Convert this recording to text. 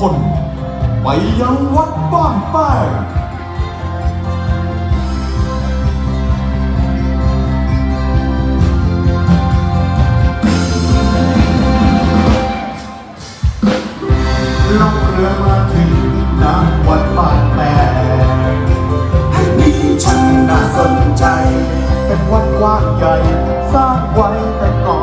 คน ไปยังวัดบ้านแป้งล่องเรือมาถึงน้ำวัดบ้านแป้งให้มีฉันน่าสนใจ เป็นวัดกว้างใหญ่ สร้างไว้แต่ก่